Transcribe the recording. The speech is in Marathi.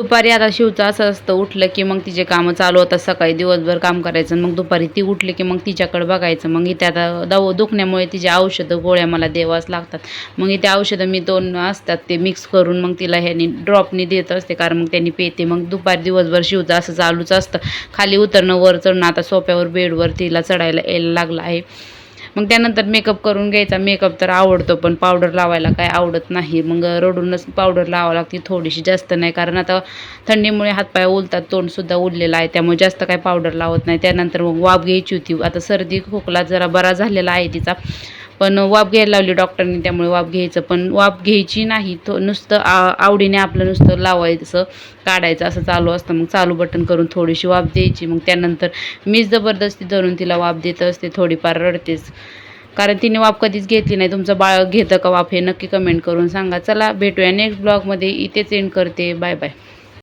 दुपारी आता शिवचं असं असतं उठलं की मग तिचे कामं चालू होतात सकाळी दिवसभर काम करायचं मग दुपारी ती उठली की मग तिच्याकडे बघायचं. मग इथे आता दव दुखण्यामुळे तिचे औषधं गोळ्या मला देवास लागतात. मग इथे औषधं मी दोन असतात ते मिक्स करून मग तिला ह्यानी ड्रॉपनी देत असते कारण मग त्यांनी पेते. मग दुपारी दिवसभर शिवचं असं चालूच असतं. खाली उतरणं वर चढणं आता सोप्यावर बेडवर तिला चढायला यायला लागलं आहे. मग त्यानंतर मेकअप करून घ्यायचा. मेकअप तर आवडतो पण पावडर लावायला काय आवडत नाही. मग रडूनच पावडर लावावं लागते थोडीशी जास्त नाही. कारण आता थंडीमुळे हातपाय उलतात तोंडसुद्धा उरलेलं आहे. त्यामुळे जास्त काय पावडर लावत नाही. त्यानंतर मग वाफ घ्यायची होती. आता सर्दी खोकला जरा बरा झालेला आहे तिचा. पण वाफ घ्यायला लावली डॉक्टरनी त्यामुळे वाफ घ्यायचं. पण वाफ घ्यायची नाही तो नुसतं आ आवडीने आपलं नुसतं लावायचं काढायचं असं चालू असतं. मग चालू बटन करून थोडीशी वाफ द्यायची. मग त्यानंतर मीच जबरदस्ती धरून तिला वाफ देत असते थोडीफार रडतेच. कारण तिने वाफ कधीच घेतली नाही. तुमचं बाळ घेतं का वाफ हे नक्की कमेंट करून सांगा. चला भेटूया नेक्स्ट ब्लॉगमध्ये इथेच एंड करते. Bye bye